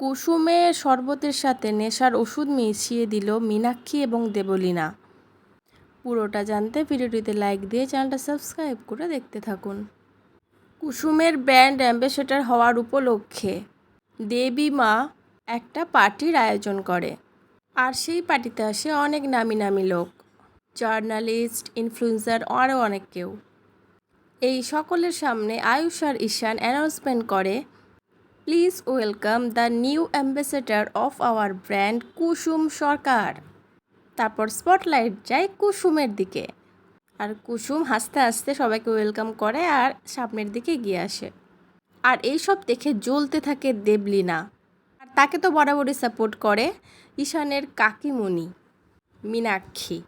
কুসুমের শরবতের সাথে নেশার ওষুধ মিশিয়ে দিল মীনাক্ষী এবং দেবলীনা। পুরোটা জানতে ভিডিওটিতে লাইক দিয়ে চ্যানেলটা সাবস্ক্রাইব করে দেখতে থাকুন। কুসুমের ব্র্যান্ড অ্যাম্বাসেডর হওয়ার উপলক্ষে দেবী মা একটা পার্টির আয়োজন করে। আর সেই পার্টিতে আসে অনেক নামি নামি লোক জার্নালিস্ট ইনফ্লুয়েন্সার আরও অনেক কেউ। এই সকলের সামনে আয়ুষ আর ঈশান অ্যানাউন্সমেন্ট করে please welcome the new ambassador of our brand Kusum Sarkar তারপর স্পটলাইট যায় কুসুমের দিকে আর কুসুম হাসতে হাসতে সবাইকে ওয়েলকাম করে আর সামনের দিকে এগিয়ে আসে আর এইসব দেখে জ্বলতে থাকে দেবলিনা আর তাকে তো বরাবরই সাপোর্ট করে ঈশানের কাকিমণি মীনাক্ষী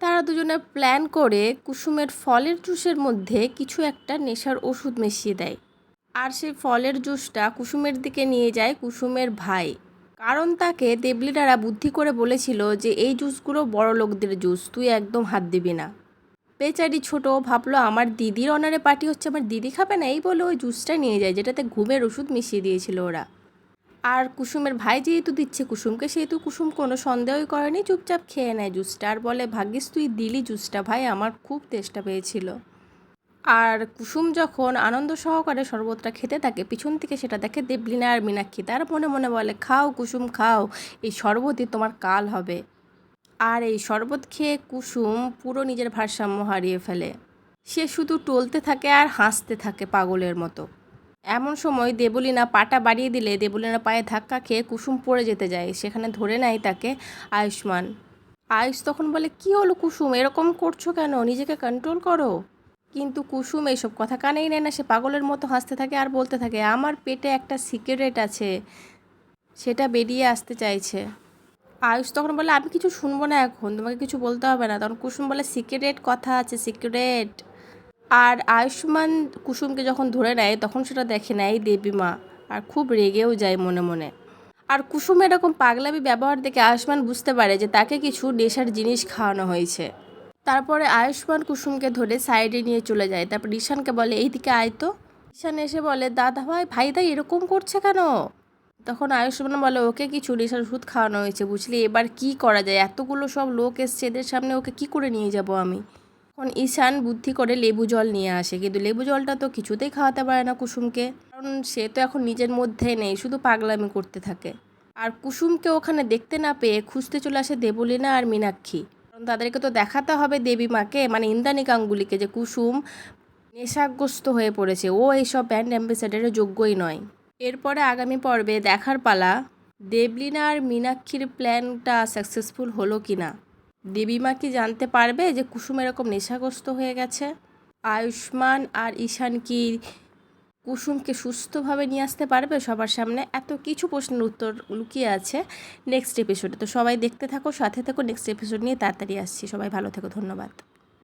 তারা দুজনে প্ল্যান করে কুসুমের ফলের জুসের মধ্যে কিছু একটা নেশার ওষুধ মিশিয়ে দেয় আর সেই ফলের জুসটা কুসুমের দিকে নিয়ে যায় কুসুমের ভাই। কারণ তাকে দেবলিনারা বুদ্ধি করে বলেছিল যে এই জুসগুলো বড় লোকদের জুস, তুই একদম হাত দিবি না। বেচারি ছোট ভাবলো, আমার দিদির অনারে পার্টি হচ্ছে, আমার দিদি খাবে না? এই বলে ওই জুসটা নিয়ে যায়, যেটাতে ঘুমের ওষুধ মিশিয়ে দিয়েছিল ওরা। আর কুসুমের ভাই যেহেতু দিচ্ছে কুসুমকে, সেহেতু কুসুম কোনো সন্দেহই করেনি, চুপচাপ খেয়ে নেয় জুসটা। আর বলে, ভাগ্যিস তুই দিলি জুসটা ভাই, আমার খুব তেষ্টা পেয়েছিল। আর কুসুম যখন আনন্দ সহকারে শরবতটা খেতে থাকে, পিছন থেকে সেটা দেখে দেবলিনা আর মীনাক্ষী তার মনে মনে বলে, খাও কুসুম, খাও, এই শরবতই তোমার কাল হবে। আর এই শরবত খেয়ে কুসুম পুরো নিজের ভারসাম্য হারিয়ে ফেলে। সে শুধু টলতে থাকে আর হাসতে থাকে পাগলের মতো। এমন সময় দেবলীনা পাটা বাড়িয়ে দিলে দেবলীনা পায়ে ধাক্কা খেয়ে কুসুম পড়ে যেতে যায়, সেখানে ধরে নেয় তাকে আয়ুষ্মান। আয়ুষ তখন বলে, কি হলো কুসুম? এরকম করছ কেন? নিজেকে কন্ট্রোল করো। কিন্তু কুসুম এইসব কথা কানেই নেয় না। সে পাগলের মতো হাসতে থাকে আর বলতে থাকে, আমার পেটে একটা সিক্রেট আছে, সেটা বেরিয়ে আসতে চাইছে। আয়ুষ তখন বলে, আমি কিছু শুনব না এখন, তোমাকে কিছু বলতে হবে না। তখন কুসুম বলে সিক্রেট কথা আছে সিক্রেট আর আয়ুষ্মান কুসুমকে যখন ধরে নেয়, তখন সেটা দেখে নেয় দেবী মা। আর খুব রেগেও যায় মনে মনে। আর কুসুম এরকম পাগলামি ব্যবহার দেখে আয়ুষ্মান বুঝতে পারে যে তাকে কিছু নেশার জিনিস খাওয়ানো হয়েছে। তারপরে আয়ুষ্মান কুসুমকে ধরে সাইডে নিয়ে চলে যায়। তারপর ঈশানকে বলে, এইদিকে আয় তো। ঈশান এসে বলে, দাদা ভাই ভাই দাই এরকম করছে কেন? তখন আয়ুষ্মান বলে, ওকে কিছু নেশার ওষুধ খাওয়ানো হয়েছে, বুঝলি? এবার কি করা যায়? এতগুলো সব লোক এসছে, এদের সামনে ওকে কি করে নিয়ে যাব আমি? তখন ঈশান বুদ্ধি করে লেবু জল নিয়ে আসে, কিন্তু লেবু জলটা তো কিছুতেই খাওয়াতে পারে না কুসুমকে। কারণ সে তো এখন নিজের মধ্যে নেই, শুধু পাগলামি করতে থাকে। আর কুসুমকে ওখানে দেখতে না পেয়ে খুঁজতে চলে আসে দেবলীনা আর মীনাক্ষী। কারণ তাদেরকে তো দেখাতে হবে দেবী মাকে মানে ইন্দ্রাণী গাঙ্গুলিকে যে কুসুম নেশাগ্রস্ত হয়ে পড়েছে। ও এইসব ব্যান্ড অ্যাম্বাসেডারের যোগ্যই নয়। এরপরে আগামী পর্বে দেখার পালা, দেবলীনা আর মীনাক্ষীর প্ল্যানটা সাকসেসফুল হলো কি না দেবীমা কি জানতে পারবে যে কুসুম এরকম নেশাগ্রস্ত হয়ে গেছে? আয়ুষ্মান আর ঈশান কি কুসুমকে সুস্থভাবে নিয়ে আসতে পারবে? সবার সামনে এত কিছু প্রশ্নের উত্তর লুকিয়ে আছে নেক্সট এপিসোডে তো সবাই দেখতে থাকো, সাথে থাকো নেক্সট এপিসোড নিয়ে তাড়াতাড়ি আসছি। সবাই ভালো থেকো, ধন্যবাদ।